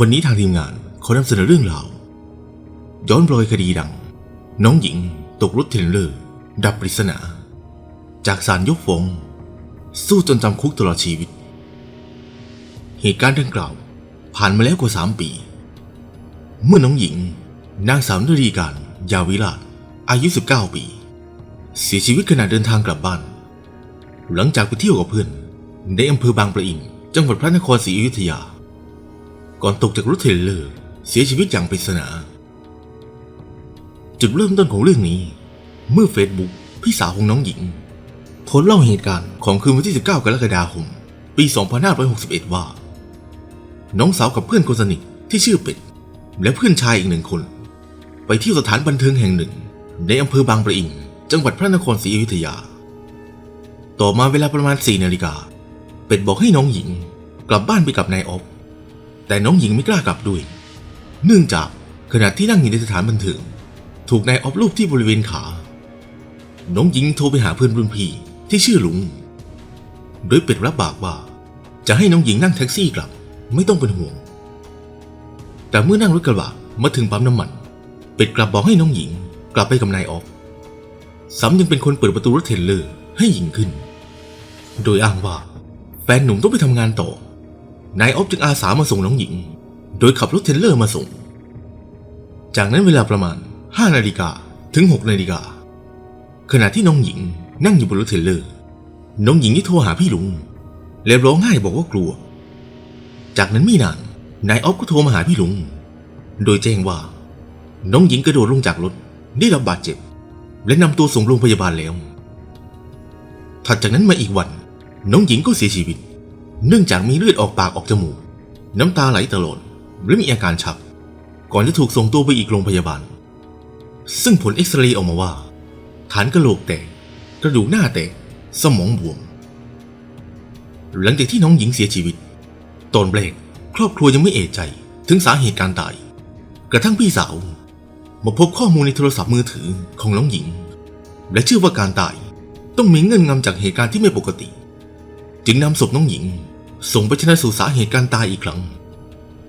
วันนี้ทางทีมงานขอนำเสนอเรื่องราว ย้อนรอยคดีดัง น้องหญิงตกรถเทรลเลอร์ ดับปริศนา จากศาลยกฟ้องสู้จนจำคุกตลอดชีวิต เหตุการณ์ดังกล่าว ผ่านมาแล้วกว่าสามปี เมื่อน้องหญิง นางสาวนรีการยาวิลาศอายุ 19 ปี เสียชีวิตขณะเดินทางกลับบ้าน หลังจากไปเที่ยวกับเพื่อนในอำเภอบางปะอินจังหวัดพระนครศรีอยุธยา ก่อนตกจากรถเทรลเลอร์เสียชีวิตอย่างปริศนา จุดเริ่มต้นของเรื่องนี้ เมื่อเฟซบุ๊กพี่สาวของน้องหญิงโพสเล่าเหตุการณ์ของคืนวันที่ 19 กรกฎาคม ปี 2561 ว่า น้องสาวกับเพื่อนคนสนิทที่ชื่อเป็ด และเพื่อนชายอีกหนึ่งคน ไปเที่ยวสถานบันเทิงแห่งหนึ่ง ในอำเภอบางปะอินจังหวัดพระนครศรีอยุธยา ต่อมาเวลาประมาณ 4 นาฬิกา เป็ดบอกให้น้องหญิง กลับบ้านไปกับนายออฟ แต่น้องหญิงไม่กล้ากลับด้วย เนื่องจากขณะที่นั่งอยู่ในสถานบันเทิงถูกนายออฟลูบที่บริเวณขา น้องหญิงโทรไปหาเพื่อนรุ่นพี่ที่ชื่อลุง โดยเป็ดรับปากว่า จะให้น้องหญิงนั่งแท็กซี่กลับไม่ต้องเป็นห่วง แต่เมื่อนั่งรถกระบะมาถึงปั๊มน้ำมัน เป็ดกลับบอกให้น้องหญิงกลับไปกับนายออฟซ้ำยังเป็นคนเปิดประตูรถเทรลเลอร์ให้หญิงขึ้น โดยอ้างว่าแฟนหนุ่มต้องไปทำงานต่อ นายอ๊อฟจึงอาสามาส่งน้องหญิง โดยขับรถเทรลเลอร์มาส่ง จากนั้นเวลาประมาณ 5 นาฬิกาถึง 6 นาฬิกา ขณะที่น้องหญิงนั่งอยู่บนรถเทรลเลอร์ น้องหญิงที่โทรหาพี่ลุง แล้วร้องไห้บอกว่ากลัว จากนั้นไม่นาน นายอ๊อฟก็โทรมาหาพี่ลุง โดยแจ้งว่า น้องหญิงกระโดดลงจากรถได้รับบาดเจ็บ และนำตัวส่งโรงพยาบาลแล้ว ถัดจากนั้นมาอีกวัน น้องหญิงก็เสียชีวิต เนื่องจากมีเลือดออกปากออกจมูก น้ำตาไหลตลอดและมีอาการชัก ก่อนจะถูกส่งตัวไปอีกโรงพยาบาล ซึ่งผลเอ็กซเรย์ออกมาว่า ฐานกระโหลกแตก กระดูกหน้าแตก สมองบวม หลังจากที่น้องหญิงเสียชีวิต ตอนแรกครอบครัวยังไม่เอะใจ ถึงสาเหตุการตาย กระทั่งพี่สาว มาพบข้อมูลในโทรศัพท์มือถือของน้องหญิง และเชื่อว่าการตาย ต้องมีเงื่อนงำจากเหตุการณ์ที่ไม่ปกติ จึงนำศพน้องหญิง ส่งไปชนะสูตรสาเหตุการตายอีกครั้ง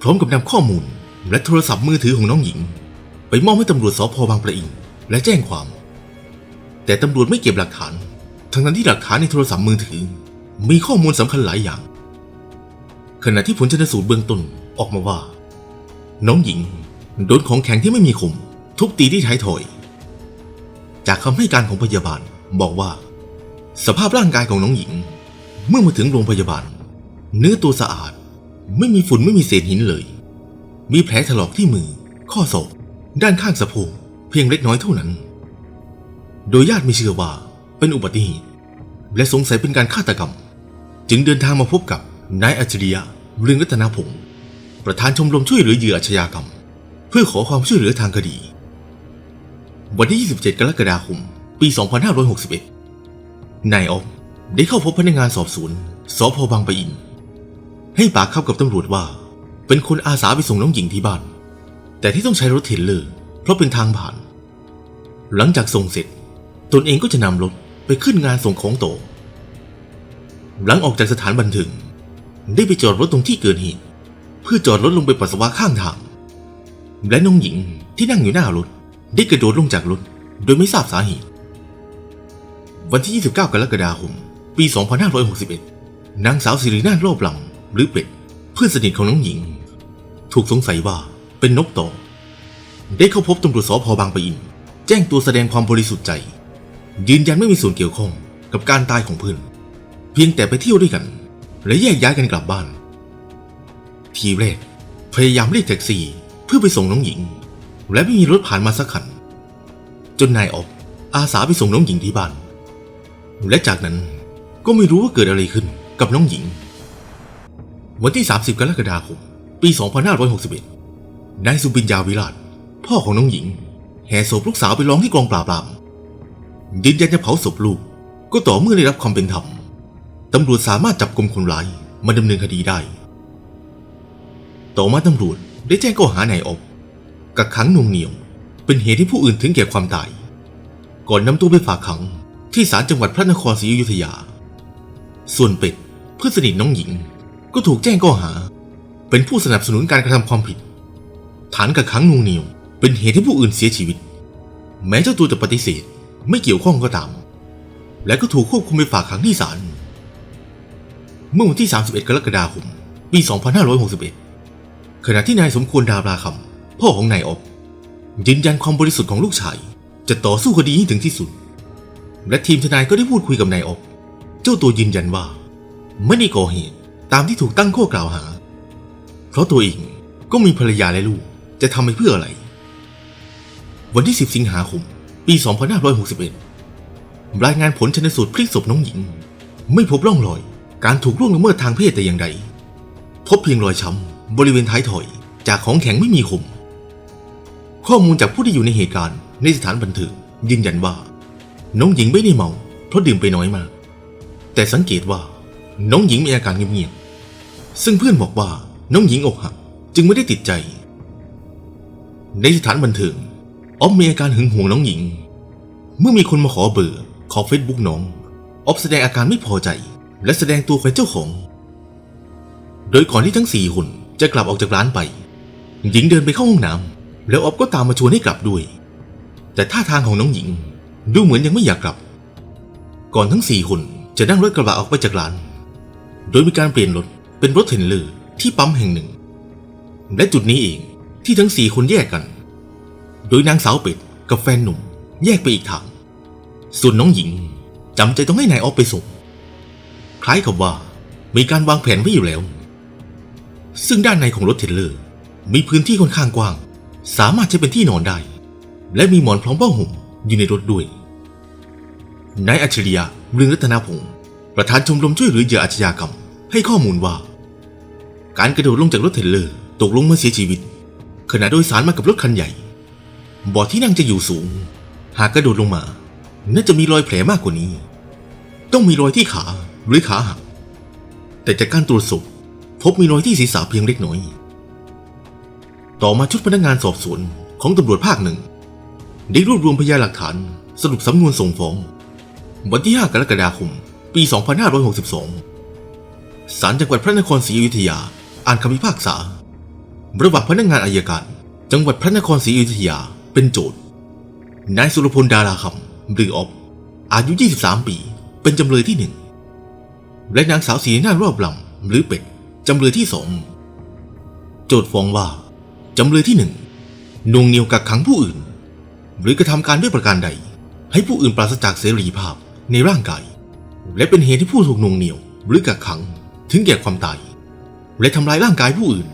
พร้อมกับนำข้อมูลและโทรศัพท์มือถือของน้องหญิง ไปมอบให้ตำรวจสพบางปะอินและแจ้งความ แต่ตำรวจไม่เก็บหลักฐาน ทั้งนั้นที่หลักฐานในโทรศัพท์มือถือ มีข้อมูลสำคัญหลายอย่าง ขณะที่ผลชนสูตรเบื้องต้นออกมาว่า น้องหญิงโดนของแข็งที่ไม่มีคม ทุบตีที่ท้ายทอย จากคำให้การของพยาบาลบอกว่า สภาพร่างกายของน้องหญิง เมื่อมาถึงโรงพยาบาล เนื้อตัวสะอาด ไม่มีฝุ่นไม่มีเศษหินเลย มีแผลถลอกที่มือ ข้อศอกด้านข้างสะโพกเพียงเล็กน้อยเท่านั้น โดยญาติไม่เชื่อว่าเป็นอุบัติเหตุและสงสัยเป็นการฆาตกรรม จึงเดินทางมาพบกับนายอัจฉริยะเรืองรัตนพงศ์ประธานชมรมช่วยเหลือเหยื่ออาชญากรรม เพื่อขอความช่วยเหลือทางคดี วันที่ 27 กรกฎาคม ปี 2561 นายออฟได้เข้าพบพนักงานสอบสวนสพบางปะอิน ให้ปากคำกับตำรวจว่า เป็นคนอาสาไปส่งน้องหญิงที่บ้าน แต่ที่ต้องใช้รถเทรลเลอร์เพราะเป็นทางผ่าน หลังจากส่งเสร็จ ตนเองก็จะนำรถไปขึ้นงานส่งของโต หลังออกจากสถานบันเทิงได้ไปจอดรถตรงที่เกิดเหตุเพื่อจอดรถลงไปปัสสาวะข้างทาง และน้องหญิงที่นั่งอยู่หน้ารถได้กระโดดลงจากรถโดยไม่ทราบสาเหตุ วันที่ 29 กรกฎาคม ปี 2561 นางสาวสิรินาถโลบหลำ หรือเป็ดเพื่อนสนิทของน้องหญิง ถูกสงสัยว่าเป็นนกต่อ ได้เข้าพบตำรวจสพบางปะอิน แจ้งตัวแสดงความบริสุทธิ์ใจ ยืนยันไม่มีส่วนเกี่ยวข้องกับการตายของเพื่อน เพียงแต่ไปเที่ยวด้วยกัน และแยกย้ายกันกลับบ้าน ทีแรกพยายามเรียกแท็กซี่เพื่อไปส่งน้องหญิง และไม่มีรถผ่านมาสักคัน จนนายออกอาสาไปส่งน้องหญิงที่บ้าน และจากนั้นก็ไม่รู้ว่าเกิดอะไรขึ้นกับน้องหญิง วันที่ 30 กรกฎาคม ปี 2561 นายสุบินยาวิราช พ่อของน้องหญิง แห่ศพลูกสาวไปร้องที่กองปราบปรามยืนยันจะเผาศพลูก ก็ต่อเมื่อได้รับความเป็นธรรม ตำรวจสามารถจับกลุ่มคนร้ายมาดำเนินคดีได้ ต่อมาตำรวจได้แจ้งข้อหานายอบกักขังนวงเหนี่ยว เป็นเหตุให้ผู้อื่นถึงแก่ความตาย ก่อนนำตัวไปฝากขังที่ศาลจังหวัดพระนครศรีอยุธยา ส่วนเป็ดเพื่อนสนิทน้องหญิง ก็ถูกแจ้งข้อหา เป็นผู้สนับสนุนการกระทำความผิด ฐานกักขังนูงเหนียว เป็นเหตุให้ผู้อื่นเสียชีวิต แม้เจ้าตัวจะปฏิเสธไม่เกี่ยวข้องก็ตาม และก็ถูกควบคุมไปฝากขังที่ศาลเมื่อวันที่ 31 กรกฎาคม ปี 2561 ขณะที่นายสมควรดาบราคำพ่อของนายอบยืนยันความบริสุทธิ์ของลูกชาย จะต่อสู้คดีให้ถึงที่สุด และทีมทนายก็ได้พูดคุยกับนายอบ เจ้าตัวยืนยันว่า ไม่ได้ก่อเหตุ ตามที่ถูกตั้งข้อกล่าวหา เพราะตัวเองก็มีภรรยาและลูกจะทำไปเพื่ออะไร วันที่ 10 สิงหาคม ปี 2561 รายงานผลชนสูตรพลิกศพน้องหญิง ไม่พบร่องรอยการถูกล่วงละเมิดทางเพศแต่อย่างใด พบเพียงรอยช้ำบริเวณท้ายถอยจากของแข็งไม่มีคม ข้อมูลจากผู้ที่อยู่ในเหตุการณ์ในสถานบันเทิงยืนยันว่า น้องหญิงไม่ได้เมาเพราะดื่มไปน้อยมาก แต่สังเกตว่าน้องหญิงมีอาการเงียบ ซึ่งเพื่อนบอกว่าน้องหญิงอกหักจึงไม่ได้ติดใจ ในสถานบันเทิงออฟมีอาการหึงหวงน้องหญิง เมื่อมีคนมาขอเบอร์ขอเฟซบุ๊กน้องออฟแสดงอาการไม่พอใจ และแสดงตัวเป็นเจ้าของ โดยก่อนที่ทั้งสี่คนจะกลับออกจากร้านไป หญิงเดินไปเข้าห้องน้ำแล้วออฟก็ตามมาชวนให้กลับด้วย แต่ท่าทางของน้องหญิง ดูเหมือนยังไม่อยากกลับ ก่อนทั้งสี่คนจะนั่งรถกระบะออกไปจากร้าน โดยมีการเปลี่ยนรถ เป็นรถเทรนเลอร์ที่ปั๊มแห่งหนึ่ง และจุดนี้เองที่ทั้งสี่คนแยกกัน โดยนางสาวเป็ดกับแฟนหนุ่มแยกไปอีกทาง ส่วนน้องหญิงจำใจต้องให้นายออฟไปส่ง คล้ายกับว่ามีการวางแผนไว้อยู่แล้ว ซึ่งด้านในของรถเทรลเลอร์มีพื้นที่ค่อนข้างกว้าง สามารถใช้เป็นที่นอนได้ และมีหมอนพร้อมผ้าห่มอยู่ในรถด้วย นายอัจฉริยะเรืองรัตนพงศ์ประธานชมรมช่วยเหลือเหยื่ออาชญากรรม ให้ข้อมูลว่า การกระโดดลงจากรถเทรลเลอร์ตกลงมาเสียชีวิต ขณะโดยสารมากับรถคันใหญ่เบาะที่นั่งจะอยู่สูง หากกระโดดลงมา น่าจะมีรอยแผลมากกว่านี้ ต้องมีรอยที่ขาหรือขาหักแต่จากการตรวจศพพบมีรอยที่ศีรษะเพียงเล็กน้อย ต่อมาชุดพนักงานสอบสวนของตำรวจภาคหนึ่ง ได้รวบรวมพยานหลักฐาน สรุปสำนวนส่งฟ้อง วันที่ 5 กรกฎาคม ปี 2562 ศาลจังหวัดพระนครศรีอยุธยา อ่านคำพิพากษา ระหว่างพนักงานอายการ จังหวัดพระนครศรีอยุธยาเป็นโจทย์นายสุรพลดาราคำหรือออฟอายุ 23 ปี เป็นจำเลยที่หนึ่งและนางสาวศรีนารอบลำหรือเป็ดจำเลยที่สองโจทย์ฟ้องว่า จำเลยที่หนึ่งนวงเหนียวกักขังผู้อื่น หรือกระทำการด้วยประการใด ให้ผู้อื่นปราศจากเสรีภาพในร่างกาย และเป็นเหตุให้ผู้ถูกนวงเหนียวหรือกักขังถึงแก่ความตาย และทำลายร่างกายผู้อื่น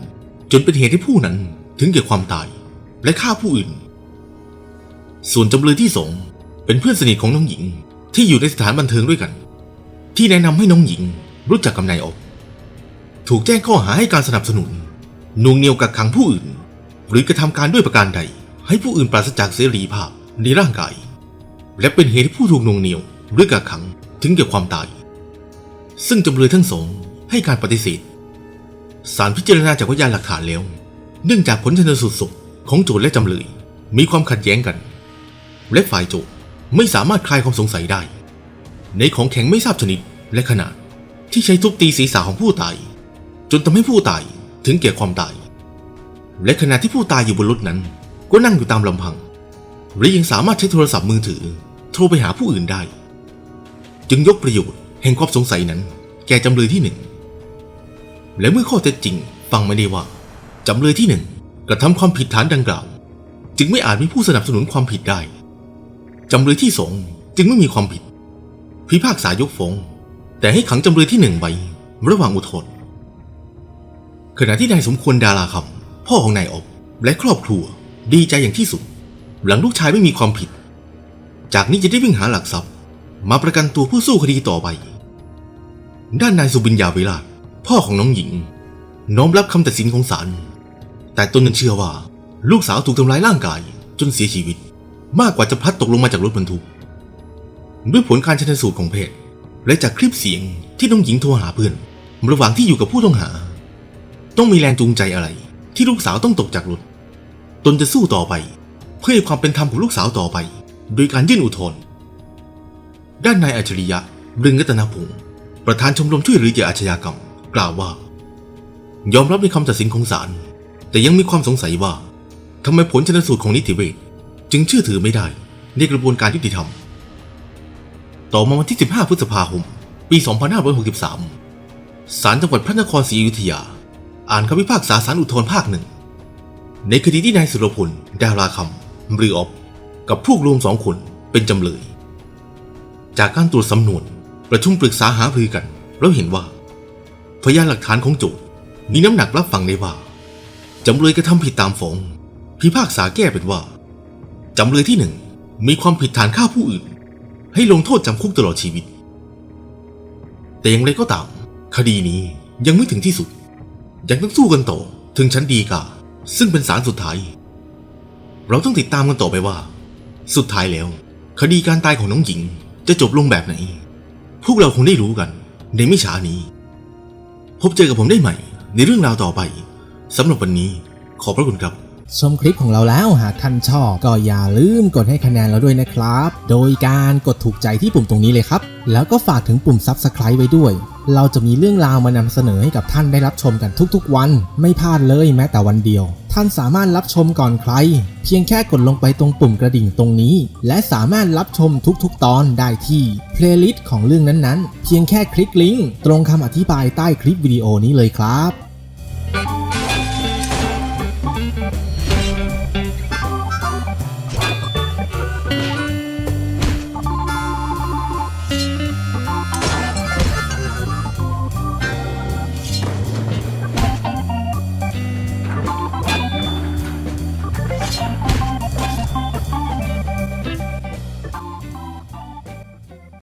จนเป็นเหตุให้ผู้นั้นถึงแก่ความตาย และฆ่าผู้อื่น ส่วนจำเลยที่สองเป็นเพื่อนสนิทของน้องหญิงที่อยู่ในสถานบันเทิงด้วยกัน ที่แนะนำให้น้องหญิงรู้จักกับนายออกถูกแจ้งข้อหาให้การสนับสนุนน่วงเหนียวกักขังผู้อื่น หรือกระทำการด้วยประการใด ให้ผู้อื่นปราศจากเสรีภาพในร่างกาย และเป็นเหตุให้ผู้ถูกน่วงเหนียวหรือกักขังถึงแก่ความตาย ซึ่งจำเลยทั้งสองให้การปฏิเสธ ศาลพิจารณาจากพยานหลักฐานแล้ว เนื่องจากผลชนสูตรศพของโจทย์และจำเลย มีความขัดแย้งกัน และฝ่ายโจทย์ไม่สามารถคลายความสงสัยได้ ในของแข็งไม่ทราบชนิดและขนาด ที่ใช้ทุบตีศีรษะของผู้ตาย จนทำให้ผู้ตายถึงแก่ความตาย และขณะที่ผู้ตายอยู่บนรถนั้น ก็นั่งอยู่ตามลำพัง และยังสามารถใช้โทรศัพท์มือถือ โทรไปหาผู้อื่นได้ จึงยกประโยชน์แห่งความสงสัยนั้น แก่จำเลยที่หนึ่ง และเมื่อข้อเท็จจริง ฟังไม่ได้ว่า จำเลยที่หนึ่งกระทำความผิดฐานดังกล่าว จึงไม่อาจมีผู้สนับสนุนความผิดได้ จำเลยที่สองจึงไม่มีความผิด พิพากษายกฟ้อง แต่ให้ขังจำเลยที่หนึ่งไว้ระหว่างอุทธรณ์ขณะที่นายสมควรดาราคำพ่อของนายออบและครอบครัวดีใจอย่างที่สุด หลังลูกชายไม่มีความผิด จากนี้จะได้วิ่งหาหลักทรัพย์ มาประกันตัวผู้สู้คดีต่อไป ด้านนายสุบินยาเวลา พ่อของน้องหญิง น้อมรับคำตัดสินของศาล แต่ตนยังเชื่อว่า ลูกสาวถูกทำร้ายร่างกาย จนเสียชีวิต มากกว่าจะพลัดตกลงมาจากรถบรรทุก ด้วยผลการชันสูตรของแพทย์และจากคลิปเสียงที่น้องหญิงโทรหาเพื่อน ระหว่างที่อยู่กับผู้ต้องหา ต้องมีแรงจูงใจอะไร ที่ลูกสาวต้องตกจากรถ ตนจะสู้ต่อไป เพื่อความเป็นธรรมของลูกสาวต่อไป โดยการยื่นอุทธรณ์ด้านนายอัจฉริยะเรืองรัตนพงศ์ประธานชมรมช่วยเหลือเหยื่ออาชญากรรม กล่าวว่า ยอมรับในคำตัดสินของศาลแต่ยังมีความสงสัยว่าทำไมผลชนสูตรของนิติเวชจึงเชื่อถือไม่ได้ในกระบวนการยุติธรรม ต่อมาวันที่ 15 พฤษภาคม ปี 2563 ศาลจังหวัดพระนครศรีอยุธยา อ่านคำพิพากษาศาลอุทธรภาคหนึ่ง ในคดีที่นายสุรพล ดาราคำหรือออฟกับพวกรวมสองคนเป็นจำเลย จากการตรวจสำนวนประชุมปรึกษาหารือกันเราเห็นว่า พยานหลักฐานของโจทย์มีน้ำหนักรับฟังได้ว่า จำเลยกระทำผิดตามฟ้องพิพากษาแก้เป็นว่า จำเลยที่หนึ่งมีความผิดฐานฆ่าผู้อื่น ให้ลงโทษจำคุกตลอดชีวิต แต่อย่างไรก็ตาม คดีนี้ยังไม่ถึงที่สุด ยังต้องสู้กันต่อถึงชั้นดีกาซึ่งเป็นศาลสุดท้าย เราต้องติดตามกันต่อไปว่า สุดท้ายแล้ว คดีการตายของน้องหญิงจะจบลงแบบไหน พวกเราคงได้รู้กันในไม่ช้านี้ พบเจอกับผมได้ใหม่ ในเรื่องราวต่อไปสำหรับวันนี้ขอบพระคุณครับ ชมคลิปของเราแล้วหากท่านชอบก็อย่าลืมกดให้คะแนนเราด้วยนะครับ โดยการกดถูกใจที่ปุ่มตรงนี้เลยครับ แล้วก็ฝากถึงปุ่ม Subscribe ไว้ด้วย เราจะมีเรื่องราวมานำเสนอให้กับท่านได้รับชมกันทุกๆวัน ไม่พลาดเลยแม้แต่วันเดียว ท่านสามารถรับชมก่อนใคร เพียงแค่กดลงไปตรงปุ่มกระดิ่งตรงนี้ และสามารถรับชมทุกๆ ตอนได้ที่เพลย์ลิสต์ของเรื่องนั้นๆ เพียงแค่คลิกลิงก์ตรงคำอธิบายใต้คลิปวิดีโอนี้เลยครับ